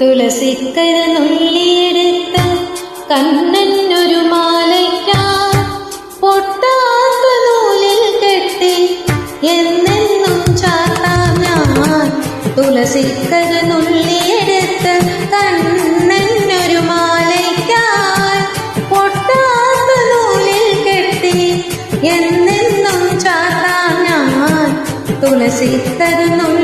തുളസിക്കര നുള്ളിയെടുത്ത് കണ്ണനൊരു മാലയ്ക്കാ പൊട്ടാത്ത നൂലിൽ കെട്ടി എന്നെന്നും ചാത്താം ഞാൻ. തുളസിക്കര നുള്ളിയെടുത്ത് കണ്ണനൊരു മാലയ്ക്കായി പൊട്ടാത്ത നൂലിൽ കെട്ടി എന്നെന്നും ചാത്താം ഞാൻ. തുളസിക്കര നുള്ളിയെടുത്ത്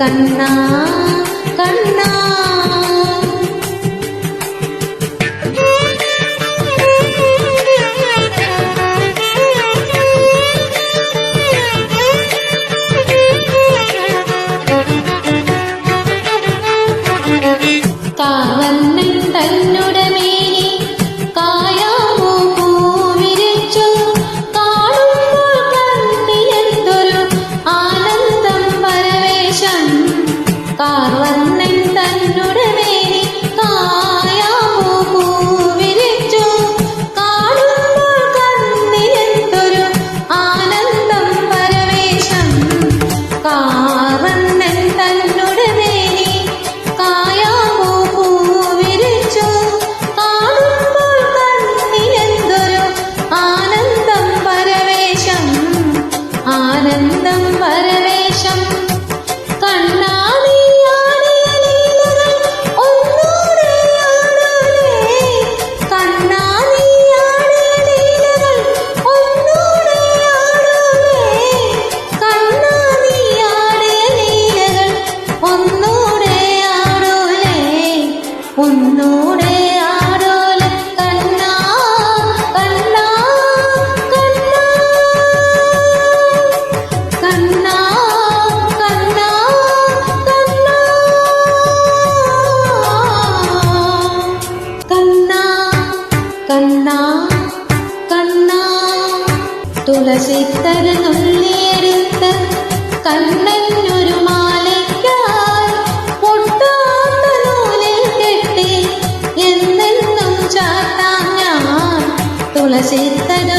కన్నా కన్నా. തുളസി തരുന്നുള്ളി சித்த